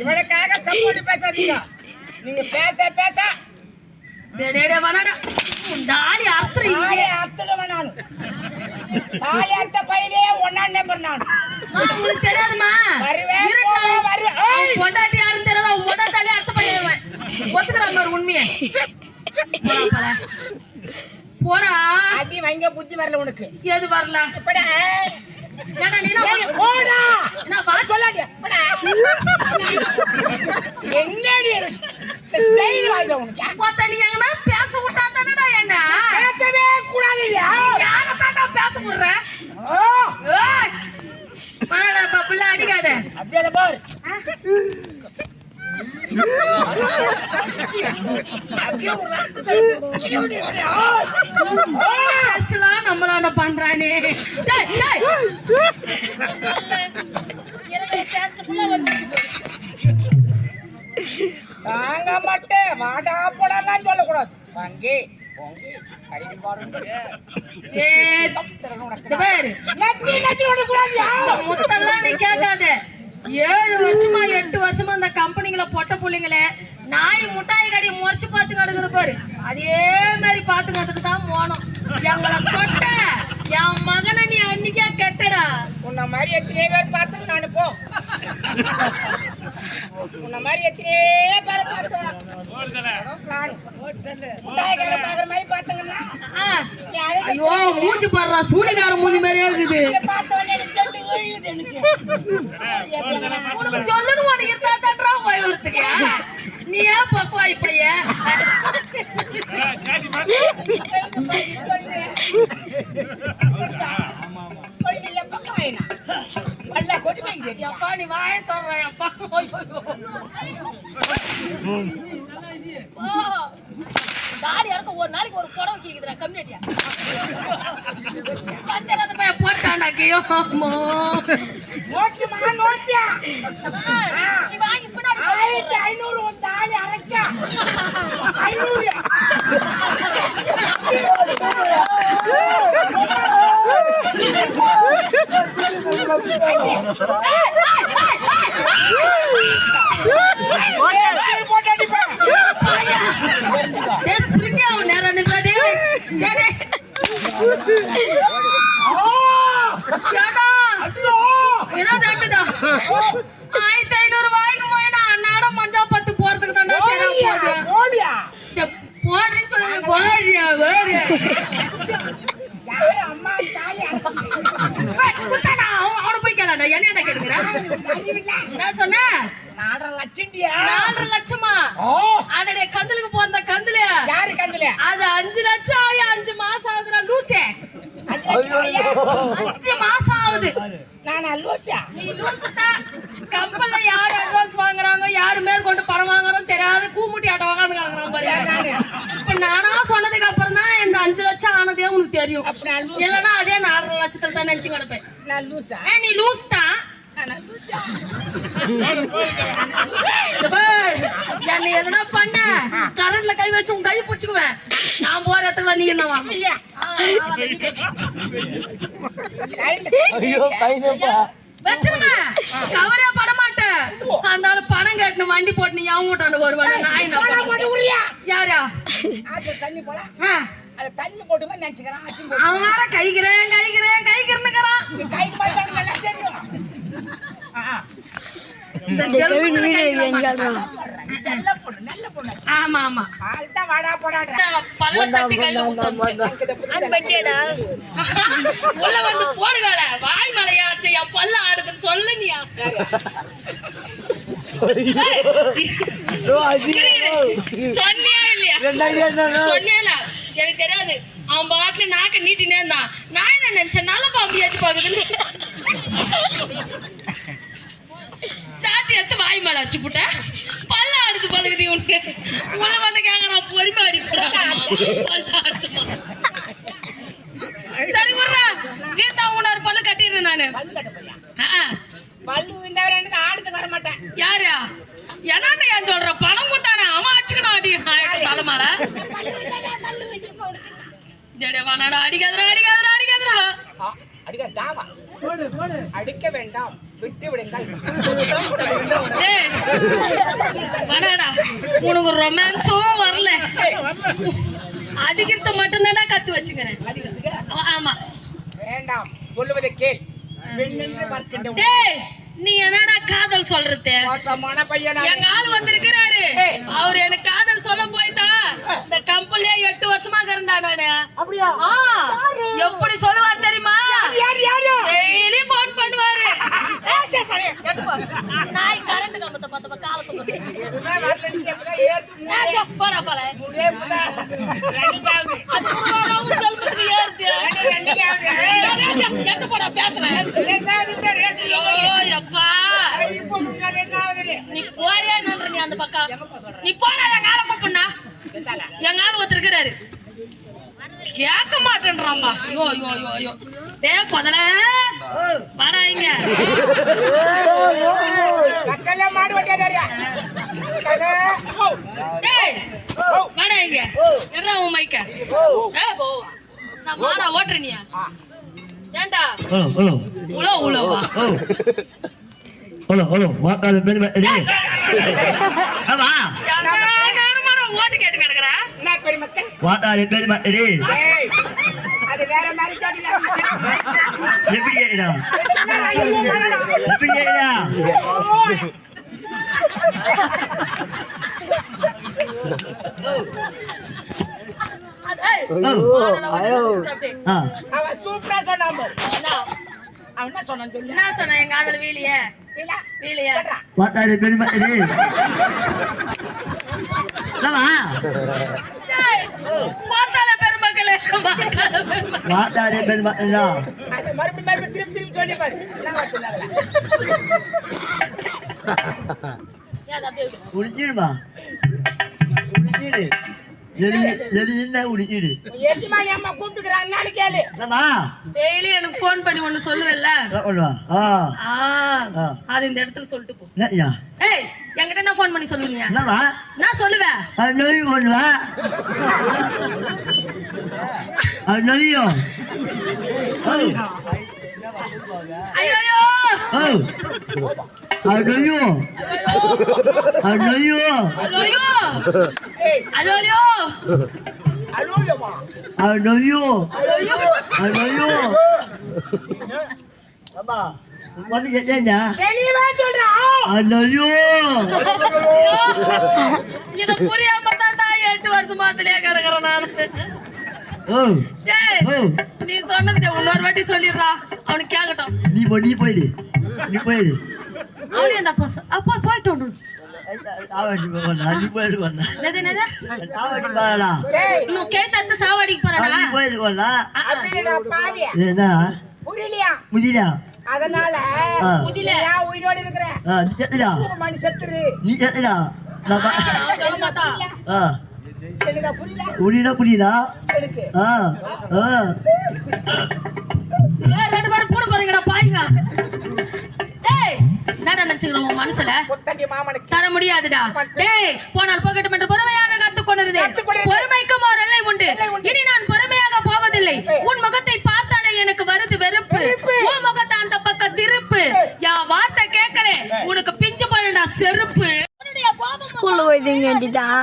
இவனுக்காக சப்போர்ட் பேசாதீங்க. நீங்க பேச பேச. தாலி அறுத்துடுவேன் நான். தாலி அறுத்த பையிலே ஒன்னாம் நம்பர் நான். உங்களுக்கு தெரியாதுமா? வருவேன், வருவேன். பொண்டாட்டி யாருன்னு தெரியாத அவன் பொண்டாட்டாலே அர்த்த பண்ணிடுவேன். ஒத்துக்கிறான் பாரு உண்மையை. போடா அடி வாங்க புத்தி வரல உனக்கு. எது வரல? இப்படா என்னடி ஸ்டைல் வாங்க உனக்கு எங்கன்னா பேச விட்டா தானடா என்ன? பேசவே கூடாது யாரை தாண்டா பேச அடிக்காத. அப்படியே பாரு அப்படியே ஒரு நாட்டு தள்ளி ஃபர்ஸ்ட்லாம் நம்மளால பண்றானே தாங்க மாட்டேன் வாடா போடாலாம் சொல்லக்கூடாது வாங்கி முத்தெல்லாம் நீ கேட்காத. ஏழு வருஷமா எட்டு வருஷமா அந்த கம்பெனிங்கள பொட்ட புள்ளைங்களே. நாய் முட்டாய் கடி முறைச்சு பார்த்து கிடக்குற பாரு. அதே மாதிரி பார்த்து கத்துட்டு தான் போனோம். எங்களை தொட்ட என் மகனை நீ அன்னைக்கே கெட்டடா. உன்னை மாதிரி எத்தனையோ பேர் பார்த்து நான் போ. உன்னை மாதிரி எத்தனையோ பேர் ஐயோ மூஞ்சி பாடுறா. சூடிகார மூஞ்சி மாதிரியே இருக்குது. எனக்கு. உனக்கு சொல்லணும்? உனக்கு இருந்தா தான்றா போயிடுறதுக்கு நீ ஏன் பக்குவாய் பையன் நல்லா கொடுமை இது அப்பா நீ வாய தரற அப்பா. தாடி இறக்க ஒரு நாளைக்கு ஒரு புடவை கேக்குதுடா கம்யூனிட்டியா கந்தரத போய் போட்டான்டா கேயோ அம்மா. ஓட்டி மா நோட்டியா நீ Oh! அஞ்சு மாசம் ஆகுது நானா லூசா? நீ லூசுடா கம்பெனில யார் அட்வான்ஸ் வாங்குறாங்க யாரு மேற்கொண்டு பணம் வாங்குறோம் தெரியாத கூமுட்டி ஆட்ட உட்காந்து கிடக்குறான் பாரு? இப்ப நானா சொன்னதுக்கு அப்புறம் தான் இந்த அஞ்சு லட்சம் ஆனதே உனக்கு தெரியும்? இல்லைன்னா அதே நாலரை லட்சத்துல தான் நினைச்சு கிடப்பேன் நான் லூசா? ஏ நீ லூஸ் தான் என்னை எதுனா பண்ண. கரண்ட்ல கை வச்சு உன் கை பிடிச்சுக்குவேன். நான் போற இடத்துல நீ கைனப்பா வச்சிருங்க. கவலையா பட மாட்டேன். அந்த பணம் கட்டணும் வண்டி போட்டு நீ எவன் வீட்டாண்டு வருவாங்க நான் என்ன. யாரா? தண்ணி போடா. ஆ, அதை தண்ணி போட்டு நினைச்சுக்கிறான். அவன் கைக்கிறேன் கைக்கிறேன் ஆமா ஆமா. வாடா போடான்ற. பல்ல தட்டி கையில. உள்ள வந்து போடுகால வாய் மலையாச்சு என் பல்ல ஆடுதுன்னு சொல்லு நீ. சொன்னியா இல்லையா? சொன்னேல எனக்கு தெரியாது. அவன் பாட்டுல நாக்க நீட்டினே இருந்தான். நான் என்ன நினைச்சேன்? நல்ல பாம்பு ஏற்றி பாக்குதுன்னு. சாட்டி எடுத்து வாய் மேல வச்சு போட்டேன். பல்ல ஆடுது பழகுது உனக்கு உள்ள வந்து கேட்கறான் பொறுமை அடி சரி விட்றா. கீதா உணர் பல்லு கட்டிடுறேன் நானு. பல்லு கட்ட போறியா? ஆ, ஆ. பல்லு விழுந்தவரை எனக்கு ஆடுறதுக்கு வர மாட்டேன் யாரு? என்னாண்ட ஏன் சொல்ற? பணம் கொடுத்தானே வேணாடா, அடிக்காதடா, அடிக்காதடா, அடிக்காதடா. ஆ, அடிக்க தாமா அடிக்க வேண்டாம் விட்டு விடுங்கள். வேணாடா. உனக்கு ரொமான்ஸும் வரல. அடிக்கிறது மட்டும்தான்டா கத்து வச்சுக்கிறேன். ஆமா. வேண்டாம் சொல்லுவதை கேள். பெண்ணென்று பார்க்கின்ற நீ என்னடா காதல் சொல்றது? எங்க ஆள் வந்திருக்கிறாரு. அவர் எனக்கு காதல் சொல்ல போயிட்டா இந்த கம்பெனிலே எட்டு வருஷமா இருந்தா நானு. எப்படி சொல்லுவார் தெரியுமா? டெய்லி போன் பண்ணுவாரு. நாய் கரண்ட் கம்பத்தை பார்த்த காலத்துக்கு எதுவுமே வரல, நீங்க எப்படிதான் ஏத்து ஆ, சரி, போடா போல செல்வத்துக்கு ஏறுது. போடா பேசுறேன் ரெண்டாவது இந்த ரேஸ் ஐயோ அப்பா இப்போ உங்க ரெண்டாவது நீ போறியா நன்ற நீ அந்த பக்கம் நீ போடா எங்க ஆளை கூப்பிடுனா எங்க ஆள் ஒருத்தர் இருக்கிறாரு கேட்க மாட்டேன்றாம்பா ஐயோ ஐயோ ஐயோ ஐயோ. டே இங்க. கச்சல்ல மாடு வட்டியாரியா டேய் வாடா இங்க. என்ன உன் மைக்க ஏ போ. நான் வாடா ஓட்டுறனியா ஏன்டா ஹலோ ஹலோ. உலோ உலோவா ஓ ஹலோ ஹலோ. வாக்காத பேர் டேய் ஆமா நேரமான ஓட்டு கேட்டு கிடக்குற என்ன பெருமக்கள் வாக்காத பேர் டேய் ஏய், அது வேற மாதிரி கேட்டீங்க எப்படி கேக்குதா எப்படி. ஆ அவன் சூப்பரா சொன்னான் பாரு. என்ன? அவன் என்ன சொன்னான் சொல்லு என்ன சொன்ன எங்க ஆதல வீலியே சொல்றா. வாக்காத பேர் டேய் ஆமா டேய், பார்த்தாலே பெருமக்களே வாக்காத பேர் டா அது மறுபடியும் திருப்பி திருப்பி சொல்லி பாரு. என்ன எஜமானி அம்மா கேளு டெய்லி எனக்கு ஃபோன் பண்ணி ஒண்ணு சொல்லுவேல்ல பண்ணுவா ஆ. அது இந்த இடத்துல சொல்லிட்டு போ. என்னய்யா ஏய் என்கிட்ட என்ன ஃபோன் பண்ணி சொல்லுவீங்க? என்னவா நான் சொல்லுவேன். அது நோய் நோயும் ஓ ஐயோ ஐயோ ஐயோ நோயும் ஐயோ அது நோயும் அம்மா வந்து கேட்டேன்னா தெளிவா சொல்றா. நோயும் இத புரியாம தான்டா எட்டு வருஷமா அதுலயே கிடக்குறேன் நானு. நீ சொன்னது இன்னொரு வாட்டி சொல்லிடுறா. அவனுக்கு கேட்கட்டும் நீ போ நீ போயிடு. நீ போயிடு. அவனே அப்பா அப்பா போயிட்டு வந்து சாவடிக்கு போறானா? அதனால உயிரோடு மூணு செத்துரு. நீ செத்துடா. புரியுதா புரியுதா எனக்கு ஆ ஆ. நினைச்சுக்கிறோம் உன் மனசுல தர முடியாதுடா. டேய் போனால் போகட்டும் என்று பொறுமையாக கத்துக்கொண்டது. பொறுமைக்கும் ஒரு எல்லை உண்டு. இனி நான் பொறுமையாக ஸ்கூல்ல போயிட்டு வேண்டிதான்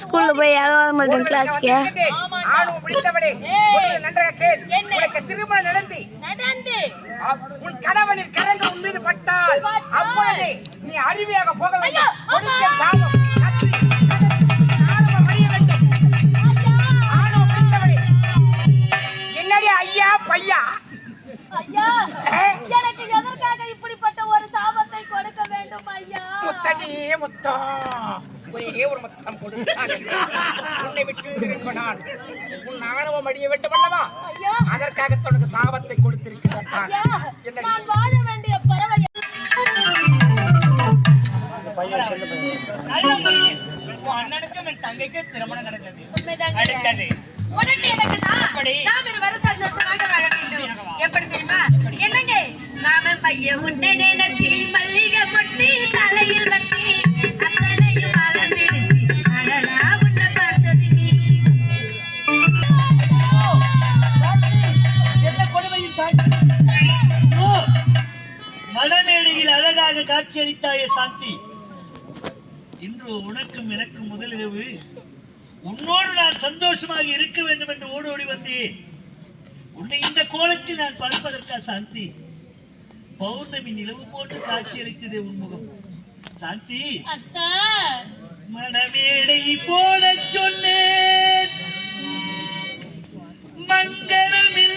ஸ்கூல்ல போய் யாரும் மாட்டேன் கிளாஸ்க்கு உன் கணவனின் கரங்கள் உன் மீது பட்டால் அப்பொழுது நீ அருவியாக போக வேண்டும் என்னடி ஐயா பையா? ஐயா எனக்கு எதற்காக இப்படிப்பட்ட ஒரு சாபத்தை கொடுக்க வேண்டும் ஐயா முத்தடி முத்தம் ஒரே ஒரு முத்தம் கொடுத்தான் உன்னை விட்டு இருக்க நான். உன் ஆணவம் அடிய வேண்டும் அல்லவா? ஐயா. அதற்காக உனக்கு சாபத்தை கொடுத்திருக்கிறான் ஐயா என்னடி? நான் வாழ வேண்டிய பறவை. அண்ணனுக்கும் என் தங்கைக்கு திருமணம் நடந்தது. அடுத்தது. உடனே எப்படி? நாம் இருவரும் சந்தோஷமாக வாழ வேண்டும். எப்படி? தெரியுமா? என்னங்க? நாம பையன் உன்னை நினைச்சு மல்லிகை மொட்டி தலையில் வச்சு மனமேடையில் அழகாக காட்சியளித்தாய சாந்தி. இன்று உனக்கும் எனக்கும் முதலிரவு. உன்னோடு நான் சந்தோஷமாக இருக்க வேண்டும் ஓடோடி வந்தேன். உன்னை இந்த கோலத்தில் நான் பார்ப்பதற்கா சாந்தி? பௌர்ணமி நிலவு போட்டு காட்சியளித்ததே உன்முகம் சாந்தி. அத்தை. மணமேடை போட சொன்னேன். மங்களமில்லை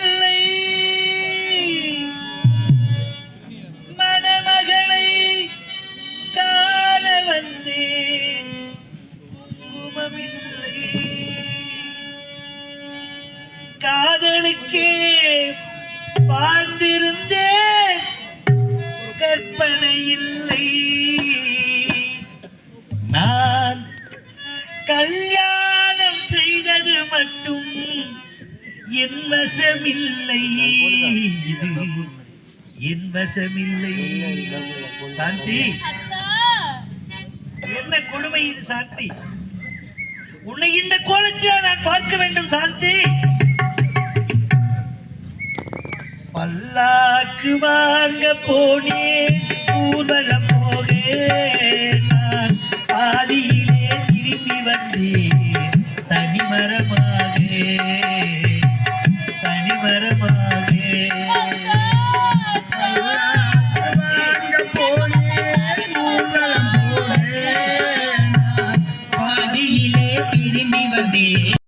என் வசமில்லை. இது என் வசமில்லை. சாந்தி. என்ன கொடுமை இது சாந்தி? உன்னை இந்த கோலத்தில் நான் பார்க்க வேண்டும் சாந்தி. பல்லாக்கு வாங்க போனேன் ஊர்வலம்